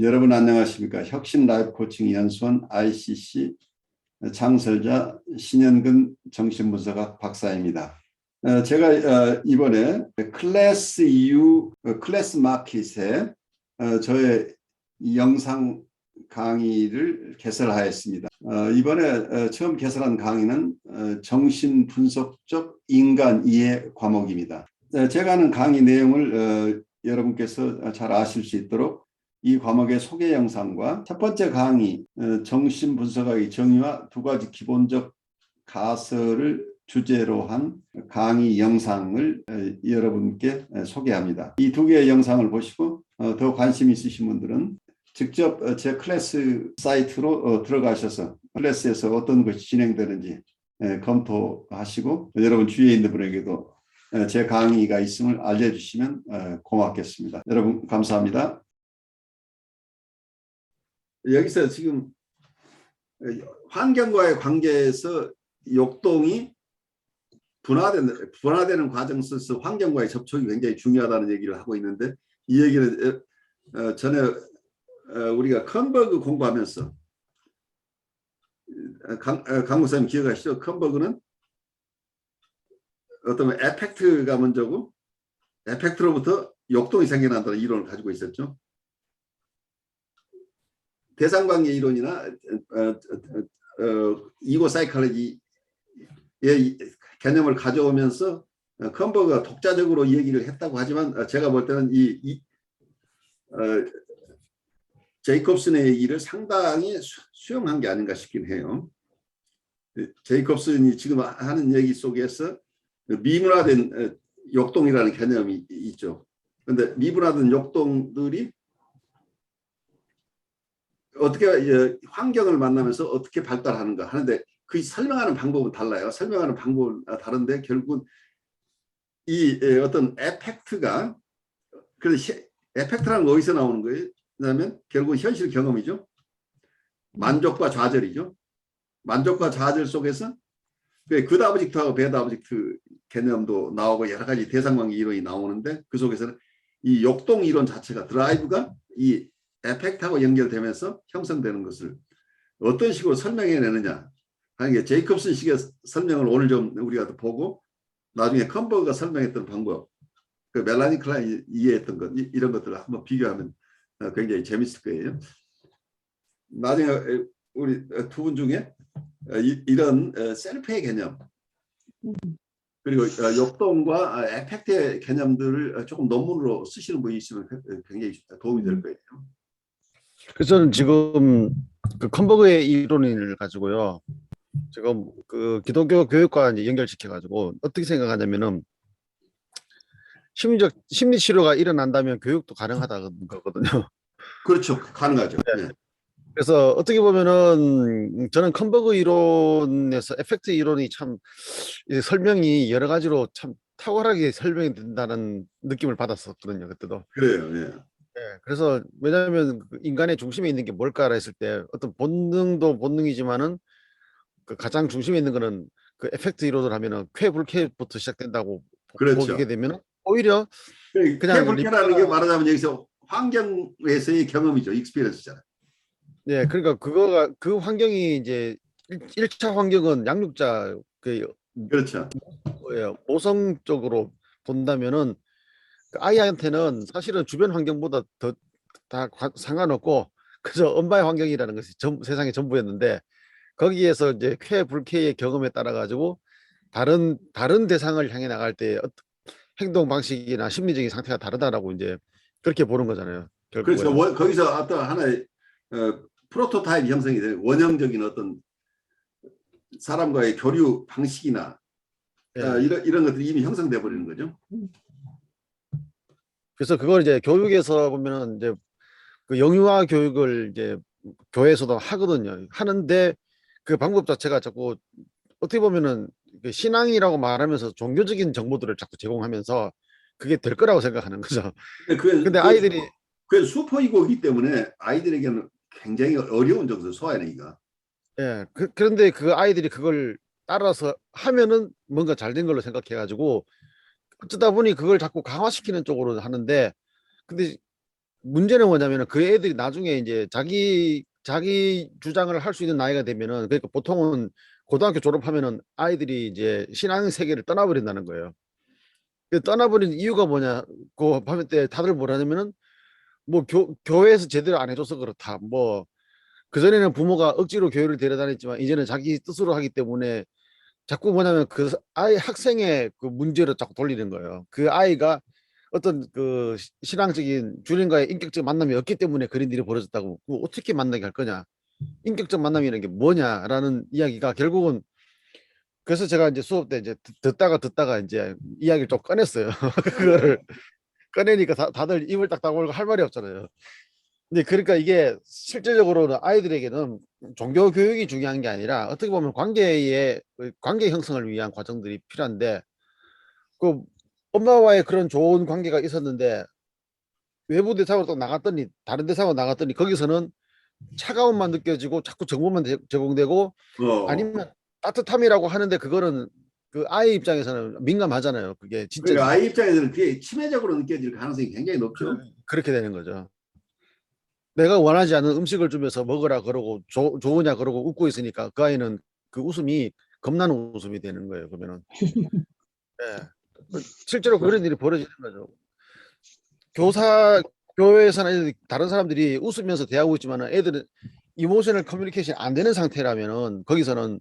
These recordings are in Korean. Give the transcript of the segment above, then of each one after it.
여러분 안녕하십니까? 혁신 라이프 코칭 연수원 ICC 창설자 신현근 정신분석학 박사입니다. 어, 제가 어, 이번에 클래스 EU 어, 클래스 마켓에 어, 저의 이 영상 강의를 개설하였습니다. 어, 이번에 어, 처음 개설한 강의는 어, 정신분석적 인간 이해 과목입니다. 어, 제가 하는 강의 내용을 어, 여러분께서 잘 아실 수 있도록 이 과목의 소개 영상과 첫 번째 강의 어, 정신분석학의 정의와 두 가지 기본적 가설을 주제로 한 강의 영상을 어, 여러분께 어, 소개합니다. 이 두 개의 영상을 보시고 어, 더 관심 있으신 분들은 직접 어, 제 클래스 사이트로 어, 들어가셔서 클래스에서 어떤 것이 진행되는지 에, 검토하시고 여러분 주위에 있는 분에게도 에, 제 강의가 있음을 알려주시면 어, 고맙겠습니다. 여러분 감사합니다. 여기서 지금 어, 환경과의 관계에서 욕동이 분화되는, 분화되는 과정 속에서 환경과의 접촉이 굉장히 중요하다는 얘기를 하고 있는데 이 얘기를 어, 어, 전에 어, 우리가 컨버그 공부하면서 어, 강, 어, 강 목사님 기억하시죠? 컨버그는 어떤 에펙트가 먼저고 에펙트로부터 욕동이 생겨난다는 이론을 가지고 있었죠. 대상관계 이론이나 어, 어, 어, 이고 사이클러지의 개념을 가져오면서 어, 컨버그가 독자적으로 얘기를 했다고 하지만 어, 제가 볼 때는 이, 이 어, 제이콥슨의 얘기를 상당히 수- 수용한 게 아닌가 싶긴 해요. 제이콥슨이 지금 하는 얘기 속에서 미문화된 어, 욕동이라는 개념이 있죠. 그런데 미문화된 욕동들이 어떻게 어, 환경을 만나면서 어떻게 발달하는가 하는데 그 설명하는 방법은 달라요. 설명하는 방법은 다른데 결국은 이 에, 어떤 에펙트가 그래서 에펙트라는 건 어디서 나오는 거예요? 그다면 결국 현실 경험이죠. 만족과 좌절이죠. 만족과 좌절 속에서 그 다브직트하고 배다브직트 개념도 나오고 여러 가지 대상관계 이론이 나오는데 그 속에서는 이 욕동 이론 자체가 드라이브가 이 에펙트하고 연결되면서 형성되는 것을 어떤 식으로 설명해내느냐 하는 게 제이콥슨식의 설명을 오늘 좀 우리가 보고 나중에 컨버그가 설명했던 방법 그 멜라니 클라이 이해했던 것 이- 이런 것들을 한번 비교하면 어, 굉장히 재밌을 거예요. 나중에 에, 우리 두 분 중에 어, 이- 이런 어, 셀프의 개념 그리고 어, 역동과 어, 에펙트의 개념들을 어, 조금 논문으로 쓰시는 분이 있으면 그- 굉장히 도움이 될 거예요. 그래서 저는 지금 그 컨버그의 이론을 가지고요. 지금 그 기독교 교육과 이제 연결시켜 가지고 어떻게 생각하냐면은 심리적 심리 치료가 일어난다면 교육도 가능하다는 거거든요. 그렇죠. 가능하죠. 네. 그래서 어떻게 보면은 저는 컨버그 이론에서 에펙트 이론이 참이 설명이 여러 가지로 참 탁월하게 설명이 된다는 느낌을 받았었거든요. 그때도. 그래요. 예. 예, 그래서 왜냐하면 그 인간의 중심에 있는 게 뭘까라 했을 때 어떤 본능도 본능이지만은 그 가장 중심에 있는 거는 그 에펙트 이론을 하면은 쾌불쾌부터 시작된다고 보- 그렇죠. 보게 되면은 오히려 그냥 그냥 불쾌라는 게 리프가- 말하자면 여기서 환경에서의 경험이죠. 익스피리언스잖아요. 예 그러니까 그거가 그 환경이 이제 일 1차 환경은 양육자 그 그렇죠. 뭐예요 모성적으로 본다면은 그 아이한테는 사실은 주변 환경보다 더 다 상관없고 그저 엄마의 환경이라는 것이 전, 세상의 전부였는데 거기에서 이제 쾌 불쾌의 경험에 따라 가지고 다른 다른 대상을 향해 나갈 때 어떤 행동 방식이나 심리적인 상태가 다르다라고 이제 그렇게 보는 거잖아요. 결국은. 그렇죠. 원- 거기서 어떤 하나의 어, 프로토타입 형성이 돼요. 원형적인 어떤 사람과의 교류 방식이나 예. 어, 이런 이런 것들이 이미 형성돼 버리는 거죠. 그래서 그걸 이제 교육에서 보면은 이제 그 영유아 교육을 이제 교회에서도 하거든요. 하는데 그 방법 자체가 자꾸 어떻게 보면은 그 신앙이라고 말하면서 종교적인 정보들을 자꾸 제공하면서 그게 될 거라고 생각하는 거죠. 근데 그 근데 아이들이 그 슈퍼이고이기 때문에 아이들에게는 굉장히 어려운 정도 소화하기가. 예, 그, 그런데 그 아이들이 그걸 따라서 하면은 뭔가 잘 된 걸로 생각해가지고 어쩌다 보니 그걸 자꾸 강화시키는 쪽으로 하는데 근데 문제는 뭐냐면은 그 애들이 나중에 이제 자기 자기 주장을 할 수 있는 나이가 되면은 그러니까 보통은 고등학교 졸업하면은 아이들이 이제 신앙 세계를 떠나버린다는 거예요. 그 떠나버린 이유가 뭐냐고 하면 때 다들 뭐라냐면은 뭐 교, 교회에서 제대로 안 해줘서 그렇다. 뭐 그전에는 부모가 억지로 교회를 데려다녔지만 이제는 자기 뜻으로 하기 때문에 자꾸 뭐냐면 그 아이 학생의 그 문제로 자꾸 돌리는 거예요. 그 아이가 어떤 그 시- 신앙적인 주님과의 인격적 만남이 없기 때문에 그런 일이 벌어졌다고 그거 어떻게 만나게 할 거냐? 인격적 만남이라는 게 뭐냐라는 이야기가 결국은 그래서 제가 이제 수업 때 이제 듣- 듣다가 듣다가 이제 이야기를 좀 꺼냈어요. 그거를 꺼내니까 다, 다들 입을 딱 다물고 할 말이 없잖아요 근데 그러니까 이게 실제적으로는 아이들에게는 종교 교육이 중요한 게 아니라 어떻게 보면 관계의 그 관계 형성을 위한 과정들이 필요한데 그 엄마와의 그런 좋은 관계가 있었는데 외부 대상으로 또 나갔더니 다른 대상으로 나갔더니 거기서는 차가움만 느껴지고 자꾸 정보만 제- 제공되고 어. 아니면 따뜻함이라고 하는데 그거는 그 아이 입장에서는 민감하잖아요. 그게 진짜 그러니까 아이 입장에서는 그게 치매적으로 느껴질 가능성이 굉장히 높죠. 그렇게 되는 거죠. 내가 원하지 않는 음식을 주면서 먹으라 그러고 조- 좋으냐 그러고 웃고 있으니까 그 아이는 그 웃음이 겁나는 웃음이 되는 거예요. 그러면은 예. 실제로 그런 일이 벌어지는 거죠. 교사 교회에서나 애들이- 다른 사람들이 웃으면서 대하고 있지만 애들은 이모셔널 커뮤니케이션 안 되는 상태라면은 거기서는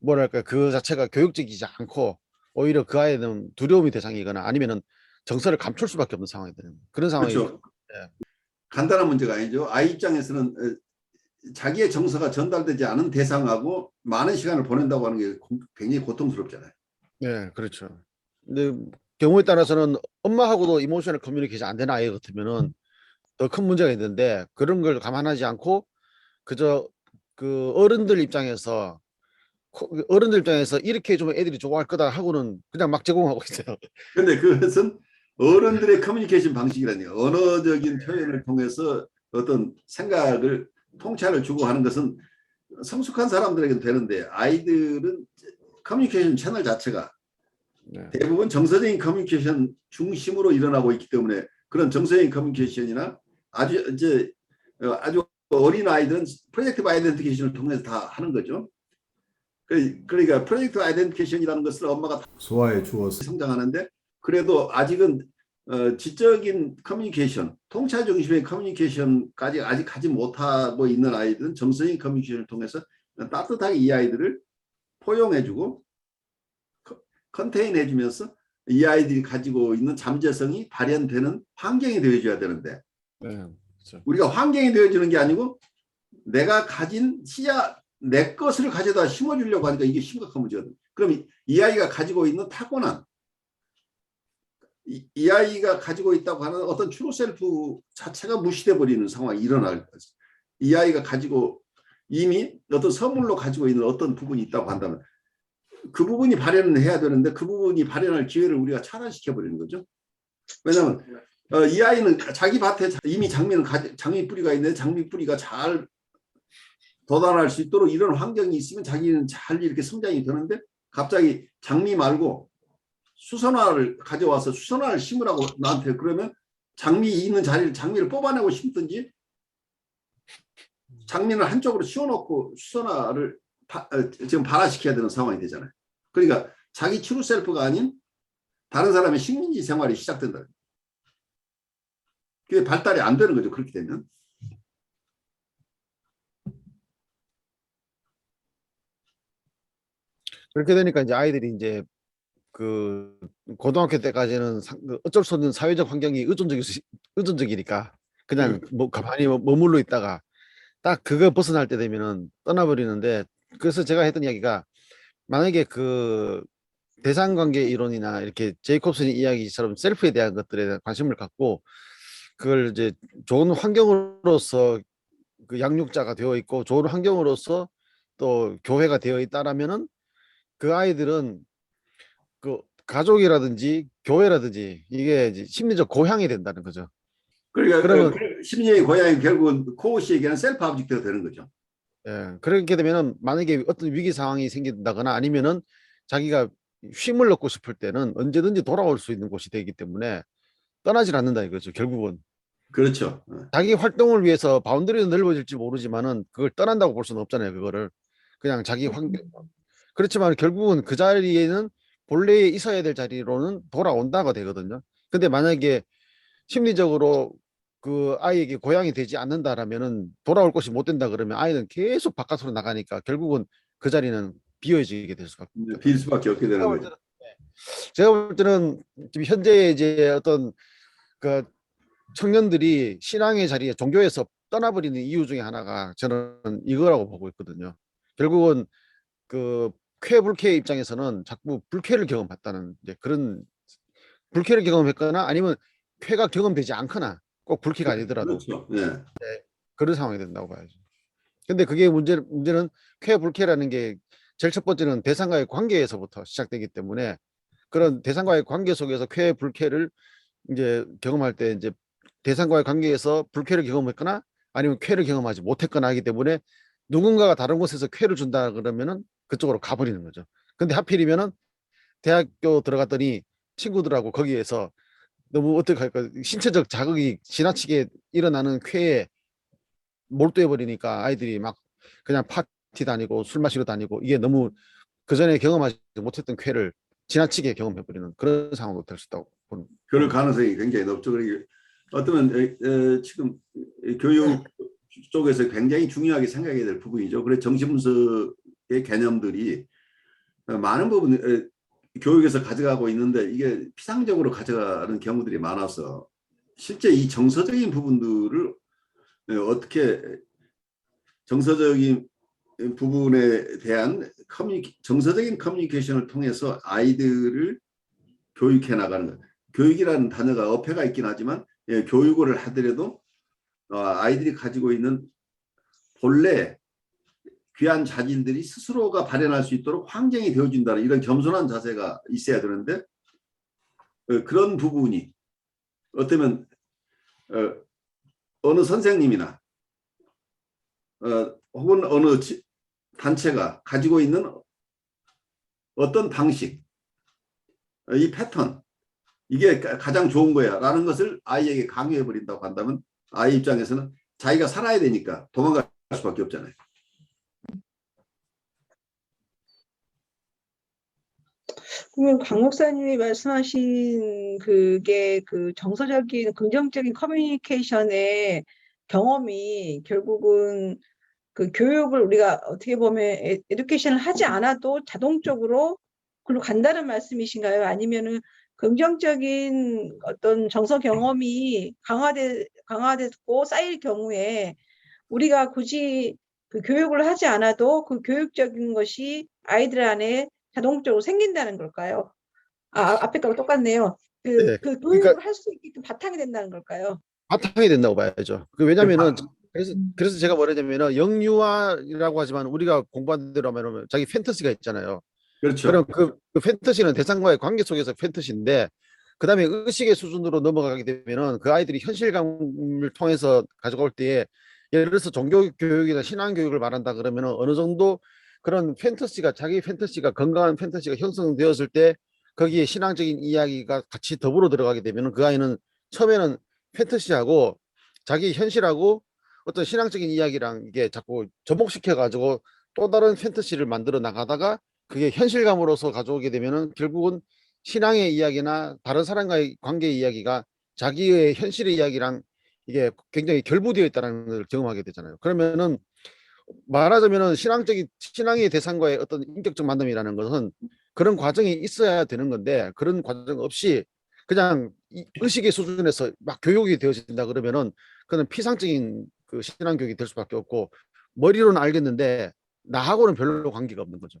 뭐랄까 그 자체가 교육적이지 않고 오히려 그 아이는 두려움이 대상이거나 아니면은 정서를 감출 수밖에 없는 상황이 되는 그런 상황이 그렇죠. 예. 간단한 문제가 아니죠. 아이 입장에서는 어, 자기의 정서가 전달되지 않은 대상하고 많은 시간을 보낸다고 하는 게 고- 굉장히 고통스럽잖아요. 네, 그렇죠. 근데 경우에 따라서는 엄마하고도 이모셔널 커뮤니케이션 안 되는 아이 같으면은 더 큰 문제가 있는데 그런 걸 감안하지 않고 그저 그 어른들 입장에서 어른들 입장에서 이렇게 해주면 애들이 좋아할 거다 하고는 그냥 막 제공하고 있어요. 근데 그것은 어른들의 커뮤니케이션 방식이라니요. 언어적인 표현을 통해서 어떤 생각을 통찰을 주고 하는 것은 성숙한 사람들에게는 되는데 아이들은 커뮤니케이션 채널 자체가 네. 대부분 정서적인 커뮤니케이션 중심으로 일어나고 있기 때문에 그런 정서적인 커뮤니케이션이나 아주 이제 어, 아주 어린 아이들은 프로젝티브 아이덴티케이션을 통해서 다 하는 거죠. 그- 그러니까 프로젝티브 아이덴티케이션이라는 것을 엄마가 소화해 주어서 성장하는데 그래도 아직은 어, 지적인 커뮤니케이션, 통찰 중심의 커뮤니케이션까지 아직 하지 못하고 있는 아이들은 정서적인 커뮤니케이션을 통해서 따뜻하게 이 아이들을 포용해주고 컨- 컨테인해주면서 이 아이들이 가지고 있는 잠재성이 발현되는 환경이 되어줘야 되는데 네, 그렇죠. 우리가 환경이 되어주는 게 아니고 내가 가진 시야 내 것을 가져다 심어주려고 하니까 이게 심각한 문제거든. 그럼 이, 이 아이가 가지고 있는 타고난 이, 이 아이가 가지고 있다고 하는 어떤 트루 셀프 자체가 무시돼 버리는 상황이 일어날 거지. 이 아이가 가지고 이미 어떤 선물로 가지고 있는 어떤 부분이 있다고 한다면 그 부분이 발현을 해야 되는데 그 부분이 발현할 기회를 우리가 차단시켜 버리는 거죠. 왜냐하면 어, 이 아이는 자기 밭에 자- 이미 장미는 장미 뿌리가 있는데 장미 뿌리가 잘 도달할 수 있도록 이런 환경이 있으면 자기는 잘 이렇게 성장이 되는데 갑자기 장미 말고 수선화를 가져와서 수선화를 심으라고 나한테 그러면 장미 있는 자리를 장미를 뽑아내고 심든지 장미를 한쪽으로 씌워놓고 수선화를 바- 어, 지금 발화시켜야 되는 상황이 되잖아요. 그러니까 자기 트루 셀프가 아닌 다른 사람의 식민지 생활이 시작된다. 그게 발달이 안 되는 거죠. 그렇게 되면. 그렇게 되니까 이제 아이들이 이제 그 고등학교 때까지는 상- 그 어쩔 수 없는 사회적 환경이 의존적이 의존적이니까. 그냥 뭐 가만히 머- 머물러 있다가 딱 그거 벗어날 때 되면은 떠나버리는데 그래서 제가 했던 이야기가 만약에 그 대상 관계 이론이나 이렇게 제이콥슨 이야기처럼 셀프에 대한 것들에 대한 관심을 갖고 그걸 이제 좋은 환경으로서 그 양육자가 되어 있고 좋은 환경으로서 또 교회가 되어 있다라면은 그 아이들은 그 가족이라든지 교회라든지 이게 이제 심리적 고향이 된다는 거죠. 그러니까 그러면- 그 심리의 고향이 결국은 코우시에게는 셀프 아브젝트가 되는 거죠. 예, 그렇게 되면은 만약에 어떤 위기 상황이 생긴다거나 아니면은 자기가 쉼을 얻고 싶을 때는 언제든지 돌아올 수 있는 곳이 되기 때문에 떠나질 않는다 이거죠. 결국은 그렇죠. 어, 자기 활동을 위해서 바운더리는 넓어질지 모르지만은 그걸 떠난다고 볼 수는 없잖아요. 그거를 그냥 자기 환경 그렇지만 결국은 그 자리에는 본래에 있어야 될 자리로는 돌아온다가 되거든요. 근데 만약에 심리적으로 그 아이에게 고향이 되지 않는다라면은 돌아올 곳이 못 된다 그러면 아이는 계속 바깥으로 나가니까 결국은 그 자리는 비어지게 될 수가. 빌 수밖에 없게 되는 제가 볼 거죠. 때는, 네. 제가 볼 때는 지금 현재 이제 어떤 그 청년들이 신앙의 자리에 종교에서 떠나버리는 이유 중에 하나가 저는 이거라고 보고 있거든요. 결국은 그 쾌불쾌 입장에서는 자꾸 불쾌를 경험했다는 이제 그런 불쾌를 경험했거나 아니면 쾌가 경험되지 않거나 꼭 불쾌가 아니더라도 그렇죠. 예. 그런 상황이 된다고 봐야죠. 근데 그게 문제 문제는 쾌 불쾌라는 게 제일 첫 번째는 대상과의 관계에서부터 시작되기 때문에 그런 대상과의 관계 속에서 쾌 불쾌를 이제 경험할 때 이제 대상과의 관계에서 불쾌를 경험했거나 아니면 쾌를 경험하지 못했거나 하기 때문에 누군가가 다른 곳에서 쾌를 준다 그러면은 그쪽으로 가버리는 거죠. 근데 하필이면은 대학교 들어갔더니 친구들하고 거기에서 너무 어떻게 할까 신체적 자극이 지나치게 일어나는 쾌에 몰두해 버리니까 아이들이 막 그냥 파티 다니고 술 마시러 다니고 이게 너무 그 전에 경험하지 못했던 쾌를 지나치게 경험해 버리는 그런 상황도 될 수 있다고 보는 그럴 가능성이 굉장히 높죠. 그러니까 어쩌면 지금 교육 쪽에서 굉장히 중요하게 생각해야 될 부분이죠. 그래서 정신분석의 개념들이 많은 부분 에, 교육에서 가져가고 있는데 이게 피상적으로 가져가는 경우들이 많아서 실제 이 정서적인 부분들을 에, 어떻게 정서적인 부분에 대한 커뮤니 정서적인 커뮤니케이션을 통해서 아이들을 교육해 나가는 것. 교육이라는 단어가 어폐가 있긴 하지만 예, 교육을 하더라도 어, 아이들이 가지고 있는 본래 귀한 자질들이 스스로가 발현할 수 있도록 환경이 되어준다는 이런 겸손한 자세가 있어야 되는데 어, 그런 부분이 어쩌면 어, 어느 선생님이나 어, 혹은 어느 지- 단체가 가지고 있는 어떤 방식, 어, 이 패턴, 이게 가- 가장 좋은 거야 라는 것을 아이에게 강요해 버린다고 한다면 아이 입장에서는 자기가 살아야 되니까 도망갈 수밖에 없잖아요. 그러면 강 목사님이 말씀하신 그게 그 정서적인 긍정적인 커뮤니케이션의 경험이 결국은 그 교육을 우리가 어떻게 보면 에- 에듀케이션을 하지 않아도 자동적으로 글로 간다는 말씀이신가요? 아니면은 긍정적인 어떤 정서 경험이 강화돼 강화됐고 쌓일 경우에 우리가 굳이 그 교육을 하지 않아도 그 교육적인 것이 아이들 안에 자동적으로 생긴다는 걸까요? 아, 앞에 거랑 똑같네요. 그, 네, 그 그러니까- 교육을 할수 있게끔 바탕이 된다는 걸까요? 바탕이 된다고 봐야죠. 그 왜냐면은 바- 그래서 음. 그래서 제가 뭐냐면은 영유아라고 하지만 우리가 공부한 대로 하면 자기 판타지가 있잖아요. 그렇죠. 그럼 그, 그 판타지는 대상과의 관계 속에서 판타지인데 그다음에 의식의 수준으로 넘어가게 되면은 그 아이들이 현실감을 통해서 가져올 때에 예를 들어서 종교 교육이나 신앙 교육을 말한다 그러면은 어느 정도 그런 판타지가 자기 판타지가 건강한 판타지가 형성되었을 때 거기에 신앙적인 이야기가 같이 더불어 들어가게 되면은 그 아이는 처음에는 판타지하고 자기 현실하고 어떤 신앙적인 이야기랑 이게 자꾸 접목시켜 가지고 또 다른 판타지를 만들어 나가다가 그게 현실감으로서 가져오게 되면은 결국은 신앙의 이야기나 다른 사람과의 관계 이야기가 자기의 현실의 이야기랑 이게 굉장히 결부되어 있다는 걸 경험하게 되잖아요. 그러면은 말하자면은 신앙적인 신앙의 대상과의 어떤 인격적 만남이라는 것은 그런 과정이 있어야 되는 건데 그런 과정 없이 그냥 이 의식의 수준에서 막 교육이 되어진다 그러면은 그는 피상적인 그 신앙 교육이 될 수밖에 없고 머리로는 알겠는데 나하고는 별로 관계가 없는 거죠.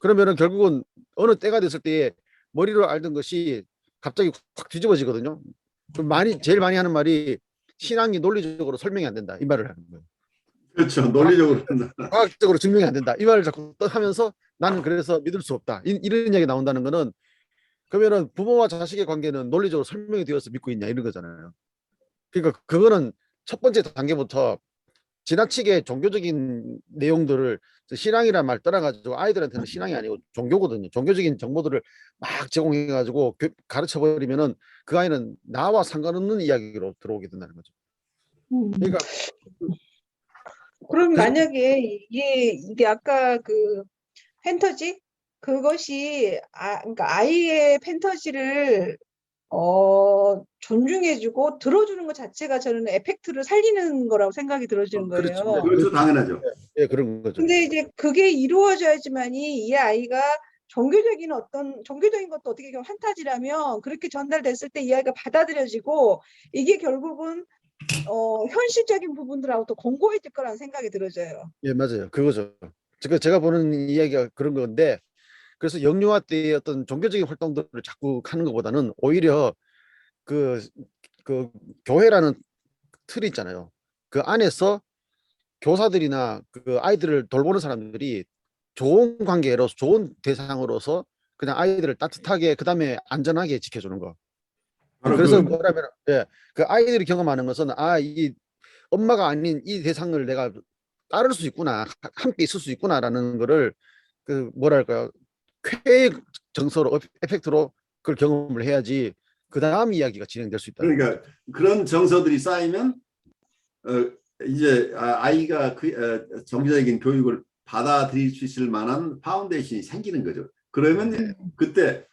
그러면은 결국은 어느 때가 됐을 때에 머리로 알던 것이 갑자기 확 뒤집어지거든요. 좀 많이 제일 많이 하는 말이 신앙이 논리적으로 설명이 안 된다 이 말을 하는 거예요. 그렇죠. 논리적으로 과학적으로 증명이 안 된다 이 말을 자꾸 또 하면서 나는 그래서 믿을 수 없다 이, 이런 이야기 나온다는 거는 그러면은 부모와 자식의 관계는 논리적으로 설명이 되어서 믿고 있냐 이런 거잖아요. 그러니까 그거는 첫 번째 단계부터 지나치게 종교적인 내용들을 신앙이란 말 떠나가지고 아이들한테는 신앙이 아니고 종교거든요. 종교적인 정보들을 막 제공해가지고 교- 가르쳐 버리면은 그 아이는 나와 상관없는 이야기로 들어오게 된다는 거죠. 음. 그러니까 그럼 그래서- 만약에 이게 이게 아까 그 팬터지 그것이 아 그러니까 아이의 팬터지를 어 존중해주고 들어주는 것 자체가 저는 에펙트를 살리는 거라고 생각이 들어지는 어, 그렇죠. 거예요. 그렇죠, 당연하죠. 예, 그런 거죠. 근데 이제 그게 이루어져야지만이 이 아이가 종교적인 어떤 종교적인 것도 어떻게 보면 판타지라면 그렇게 전달됐을 때 이 아이가 받아들여지고 이게 결국은 어 현실적인 부분들하고 또 공고해질 거라는 생각이 들어져요. 예, 맞아요. 그거죠. 제가 제가 보는 이야기가 그런 건데 그래서 영유아 때의 어떤 종교적인 활동들을 자꾸 하는 것보다는 오히려 그, 그 교회라는 틀이 있잖아요. 그 안에서 교사들이나 그 아이들을 돌보는 사람들이 좋은 관계로서 좋은 대상으로서 그냥 아이들을 따뜻하게 그 다음에 안전하게 지켜주는 거. 바로 그래서 그- 뭐라면 예, 그 아이들이 경험하는 것은 아 이 엄마가 아닌 이 대상을 내가 따를 수 있구나 하- 함께 있을 수 있구나라는 거를 그 뭐랄까요 쾌 정서로 어- 에펙트로 그걸 경험을 해야지 그 다음 이야기가 진행될 수 있다. 그러니까 그런 정서들이 쌓이면 어, 이제 아- 아이가 그 어, 정기적인 교육을 받아들일 수 있을 만한 파운데이션이 생기는 거죠. 그러면 네. 그때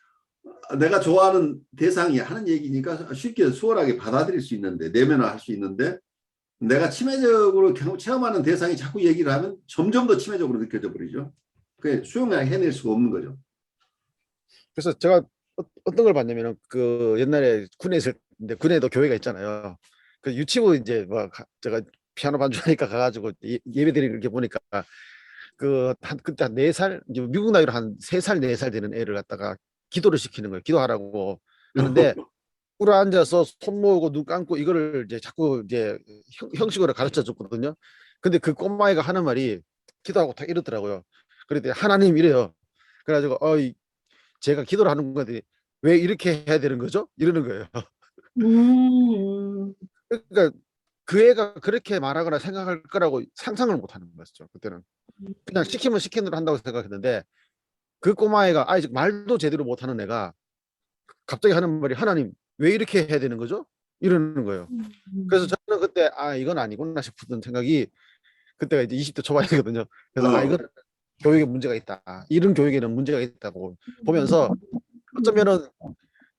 내가 좋아하는 대상이 하는 얘기니까 쉽게 수월하게 받아들일 수 있는데 내면화할 수 있는데 내가 치매적으로 경- 체험하는 대상이 자꾸 얘기를 하면 점점 더 치매적으로 느껴져 버리죠. 그게 수용량 해낼 수가 없는 거죠. 그래서 제가 어- 어떤 걸 봤냐면은 그 옛날에 군에 있을 때 군에도 교회가 있잖아요. 그 유치부 이제 뭐 가- 제가 피아노 반주하니까 가가지고 예- 예배드리는 게 보니까 그 한 그때 한 네 살 미국 나이로 한 세 살 네 살 되는 애를 갖다가 기도를 시키는 거예요. 기도하라고 하는데 꿇어 앉아서 손 모으고 눈 감고 이거를 이제 자꾸 이제 형, 형식으로 가르쳐 줬거든요. 근데 그 꼬마애가 하는 말이 기도하고 다 이러더라고요. 그랬더니 하나님 이래요. 그래가지고 어 이 제가 기도를 하는 건데 왜 이렇게 해야 되는 거죠? 이러는 거예요. 음. 그러니까 그 애가 그렇게 말하거나 생각할 거라고 상상을 못 하는 거였죠. 그때는 그냥 시키면 시킨 대로 한다고 생각했는데 그 꼬마애가 아직 말도 제대로 못 하는 애가 갑자기 하는 말이 하나님 왜 이렇게 해야 되는 거죠? 이러는 거예요. 그래서 저는 그때 아 이건 아니구나 싶었던 생각이 그때가 이제 20대 초반이거든요. 그래서 아 어. 이건 교육에 문제가 있다. 이런 교육에는 문제가 있다고 보면서 어쩌면은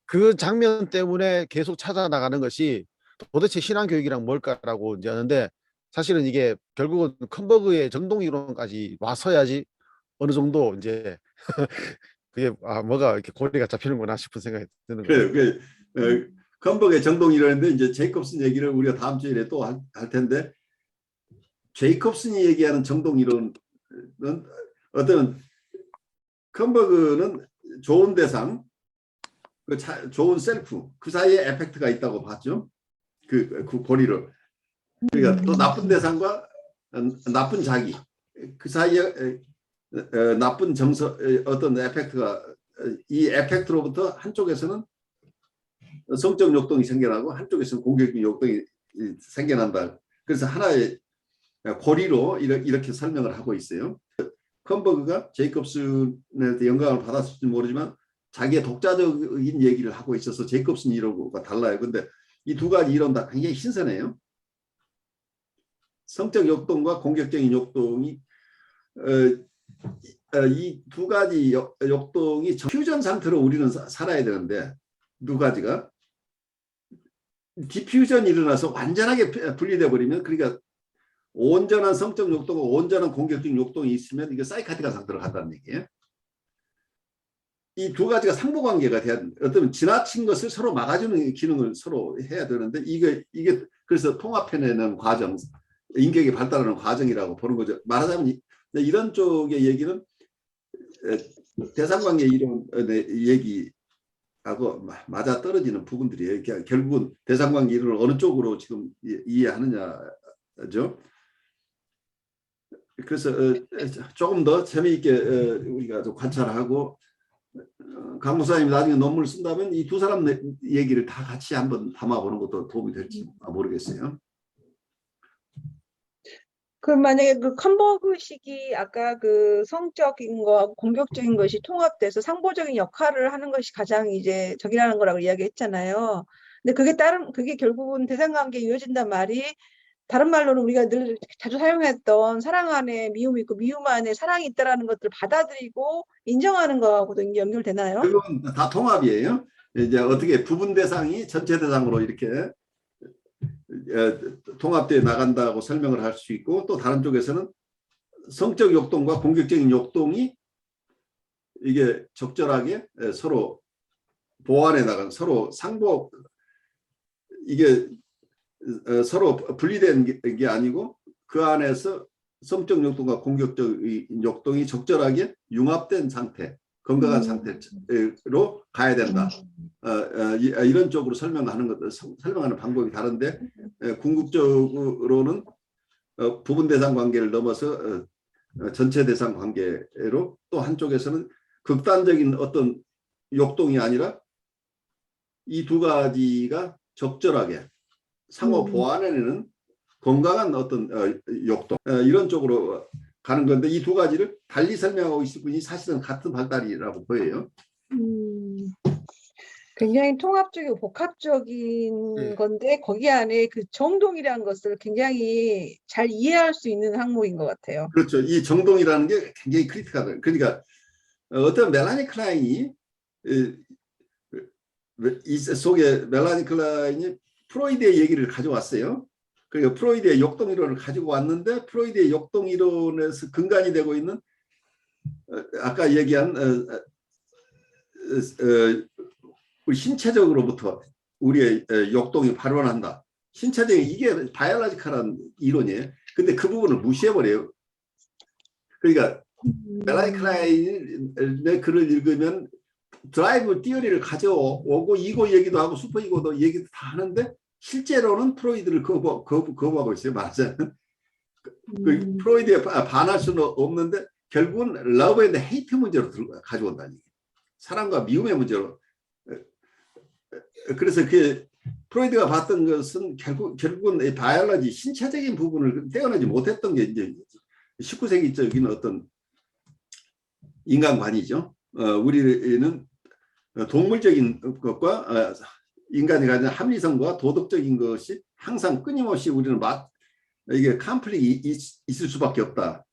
그 장면 때문에 계속 찾아 나가는 것이 도대체 신앙 교육이랑 뭘까라고 이제 하는데 사실은 이게 결국은 컨버그의 정동 이론까지 와서야지 어느 정도 이제 그게 아 뭐가 이렇게 고리가 잡히는구나 싶은 생각이 드는 거예요. 그래요. 그 어, 컨버그의 정동이라는데 이제 제이콥슨 얘기를 우리가 다음 주에 또 할 텐데 제이콥슨이 얘기하는 정동 이론은 어떤 컨버그는 좋은 대상, 그 자- 좋은 셀프 그 사이에 에펙트가 있다고 봤죠. 그, 그 고리를 그러니까 또 나쁜 대상과 어, 나쁜 자기 그 사이에 에, 어, 나쁜 정서 에, 어떤 에펙트가 어, 이 에펙트로부터 한쪽에서는 성적 욕동이 생겨나고 한쪽에서는 공격적 욕동이 이, 생겨난다. 그래서 하나의 고리로 이렇게, 설명을 하고 있어요. 컨버그가 제이콥슨한테 영감을 받았을지 모르지만 자기의 독자적인 얘기를 하고 있어서 제이콥슨 이론과 달라요. 근데 이 두 가지 이론 다 굉장히 신선해요. 성적 욕동과 공격적인 욕동이 어, 이 두 가지 욕, 욕동이 퓨전 상태로 우리는 사- 살아야 되는데 두 가지가 디퓨전이 일어나서 완전하게 분리돼 버리면 그러니까 온전한 성적 욕동과 온전한 공격적 욕동이 있으면 이게 사이카티가 상태로 간다는 얘기예요. 이 두 가지가 상호관계가 돼야 된다. 어떤 지나친 것을 서로 막아주는 기능을 서로 해야 되는데 이게 이게 그래서 통합해내는 과정, 인격이 발달하는 과정이라고 보는 거죠. 말하자면 이- 이런 쪽의 얘기는 에, 대상관계 이론 어, 네, 얘기하고 마- 맞아 떨어지는 부분들이에요. 그러니까 결국은 대상관계 이론을 어느 쪽으로 지금 이- 이해하느냐죠. 그래서 어, 조금 더 재미있게 어, 우리가 좀 관찰하고 어, 강 목사님 나중에 논문을 쓴다면 이 두 사람 내- 얘기를 다 같이 한번 담아보는 것도 도움이 될지 모르겠어요. 그럼 만약에 그 컨버그식이 아까 그 성적인 거하고 공격적인 것이 통합돼서 상보적인 역할을 하는 것이 가장 이제 적이라는 거라고 이야기했잖아요. 근데 그게 다른 그게 결국은 대상관계에 이어진단 말이 다른 말로는 우리가 늘 자주 사용했던 사랑 안에 미움이 있고 미움 안에 사랑이 있다라는 것들을 받아들이고 인정하는 거하고도 연결되나요? 그건 다 통합이에요. 이제 어떻게 부분 대상이 전체 대상으로 이렇게 어, 통합되어 나간다고 설명을 할 수 있고 또 다른 쪽에서는 성적 욕동과 공격적인 욕동이 이게 적절하게 에, 서로 보완해 나간 서로 상보 이게 어, 서로 분리된 게- 게 아니고 그 안에서 성적 욕동과 공격적 욕동이 적절하게 융합된 상태, 건강한 음. 상태로 가야 된다. 어, 어, 이- 어, 이런 쪽으로 설명하는 것, 서- 설명하는 방법이 다른데 에, 궁극적으로는 어, 부분 대상 관계를 넘어서 어, 어, 전체 대상 관계로 또 한쪽에서는 극단적인 어떤 욕동이 아니라 이 두 가지가 적절하게 상호 음. 보완해내는 건강한 어떤 어, 욕동 어, 이런 쪽으로 가는 건데 이 두 가지를 달리 설명하고 있을 뿐이 사실은 같은 발달이라고 보여요. 음, 굉장히 통합적이고 복합적인 예. 건데 거기 안에 그 정동이라는 것을 굉장히 잘 이해할 수 있는 항목인 것 같아요. 그렇죠. 이 정동이라는 게 굉장히 크리티컬하다. 그러니까 어, 어떤 멜라니 클라인이 이, 이 속에 멜라니 클라인이 프로이드의 얘기를 가져왔어요. 그러니까 프로이드의 역동 이론을 가지고 왔는데 프로이드의 역동 이론에서 근간이 되고 있는 어, 아까 얘기한 어, 어, 어, 우리 신체적으로부터 우리의 어, 역동이 발원한다. 신체적인 이게 바이올로지컬한 이론이에요. 근데 그 부분을 무시해버려요. 그러니까 멜라니 클라인의 글을 읽으면 드라이브 티어리를 가져오고 이고 얘기도 하고 슈퍼 이고도 얘기도 다 하는데 실제로는 프로이드를 거부, 거부, 거부하고 있어요. 말하자면 그 음, 프로이드에 바- 반할 수는 없는데 결국은 러브 앤 헤이트 문제로 들고 가져온다니 사랑과 미움의 문제로 그래서 그 프로이드가 봤던 것은 결국 결국은 이 바이올로지 신체적인 부분을 떼어내지 못했던 게 이제 19세기적인 어떤 인간관이죠. 어, 우리는 동물적인 것과 어, 인간이 가진 합리성과 도덕적인 것이 항상 끊임없이 우리는 막 이게 컴플릭이 있- 있을 수밖에 없다.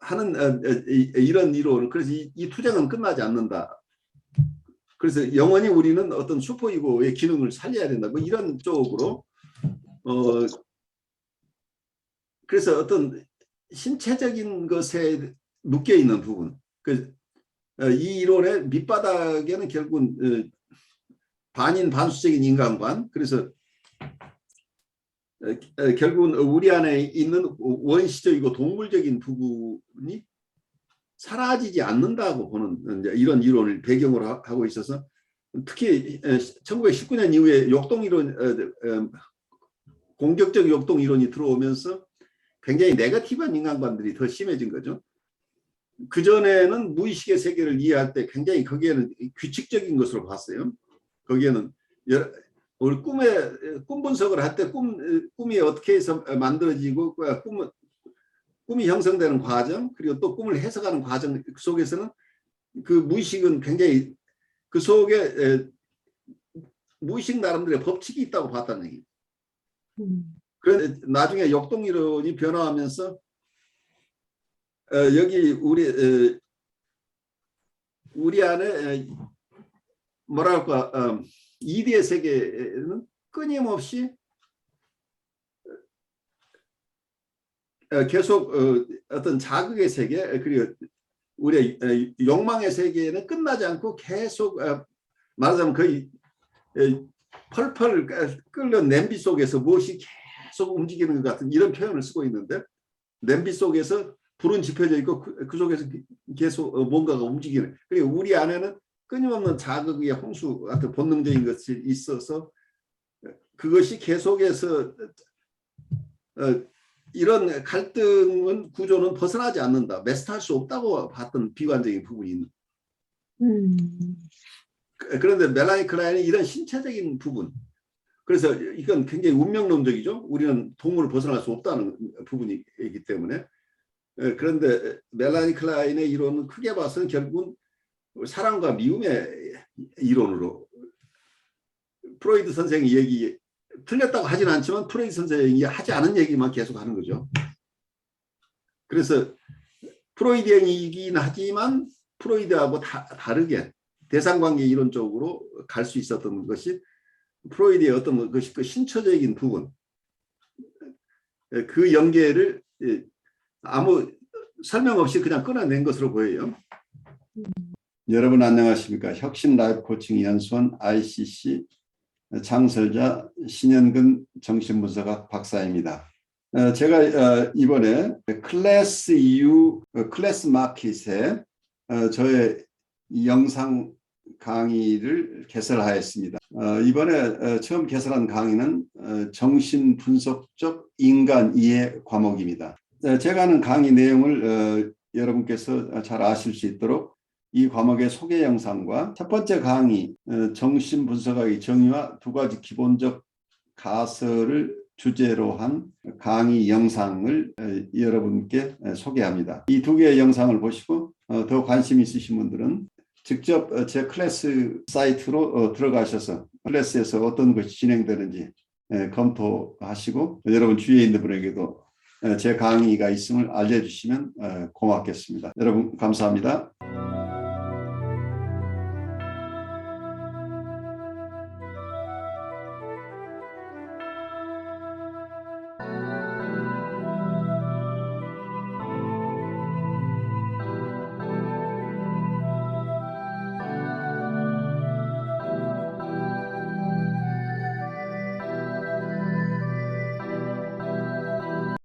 하는 어, 어, 이- 이런 이론 그래서 이, 이 투쟁은 끝나지 않는다. 그래서 영원히 우리는 어떤 슈퍼이고의 기능을 살려야 된다. 뭐 이런 쪽으로 어 그래서 어떤 신체적인 것에 묶여 있는 부분. 그 어, 이 이론의 밑바닥에는 결국은 어, 반인 반수적인 인간관 그래서 결국은 우리 안에 있는 원시적이고 동물적인 부분이 사라지지 않는다고 보는 이런 이론을 배경으로 하- 하고 있어서 특히 1919년 이후에 역동 이론 공격적 역동 이론이 들어오면서 굉장히 네거티브한 인간관들이 더 심해진 거죠. 그 전에는 무의식의 세계를 이해할 때 굉장히 거기에는 규칙적인 것으로 봤어요. 거기에는 여러, 우리 꿈에 꿈 분석을 할 때 꿈 꿈이 어떻게 해서 만들어지고 그꿈 꿈이 형성되는 과정 그리고 또 꿈을 해석하는 과정 속에서는 그 무의식은 굉장히 그 속에 에, 무의식 나름대로의 법칙이 있다고 봤다는 얘기. 음, 그런데 나중에 역동 이론이 변화하면서 어, 여기 우리 에, 우리 안에 에, 뭐랄까 어, 이디의 세계에는 끊임없이 어, 계속 어, 어떤 자극의 세계 그리고 우리의 에, 욕망의 세계에는 끝나지 않고 계속 어, 말하자면 거의 에, 펄펄 끓는 냄비 속에서 무엇이 계속 움직이는 것 같은 이런 표현을 쓰고 있는데 냄비 속에서 불은 지펴져 있고 그, 그 속에서 계속 어, 뭔가가 움직이는. 그리고 우리 안에는 끊임없는 자극의 홍수 같은 본능적인 것이 있어서 그것이 계속해서 어, 이런 갈등은 구조는 벗어나지 않는다 메스트할 수 없다고 봤던 비관적인 부분이 있는 음, 그- 그런데 멜라니 클라인이 이런 신체적인 부분 그래서 이건 굉장히 운명론적이죠. 우리는 동물을 벗어날 수 없다는 부분이기 때문에. 예, 그런데 멜라니 클라인의 이론은 크게 봐서는 결국은 사랑과 미움의 이론으로 프로이드 선생의 얘기 틀렸다고 하진 않지만 프로이드 선생이 하지 않은 얘기만 계속 하는 거죠. 그래서 프로이드의 얘기긴 하지만 프로이드하고 다, 다르게 대상관계 이론 쪽으로 갈 수 있었던 것이 프로이드의 어떤 것이 그 신처적인 부분 그 연계를 예, 아무 설명 없이 그냥 끊어낸 것으로 보여요. 여러분 안녕하십니까? 혁신 라이프 코칭 연수원 ICC 창설자 신현근 정신분석학 박사입니다. 어, 제가 어, 이번에 클래스 EU 어, 클래스 마켓에 어, 저의 이 영상 강의를 개설하였습니다. 어, 이번에 어, 처음 개설한 강의는 어, 정신 분석적 인간 이해 과목입니다. 어, 제가 하는 강의 내용을 어, 여러분께서 잘 아실 수 있도록 이 과목의 소개 영상과 첫 번째 강의 어, 정신 분석학의 정의와 두 가지 기본적 가설을 주제로 한 강의 영상을 어, 여러분께 어, 소개합니다. 이 두 개의 영상을 보시고 어, 더 관심 있으신 분들은 직접 어, 제 클래스 사이트로 어, 들어가셔서 클래스에서 어떤 것이 진행되는지 예, 검토하시고 여러분 주위에 있는 분에게도 예, 제 강의가 있음을 알려주시면 어, 고맙겠습니다. 여러분 감사합니다.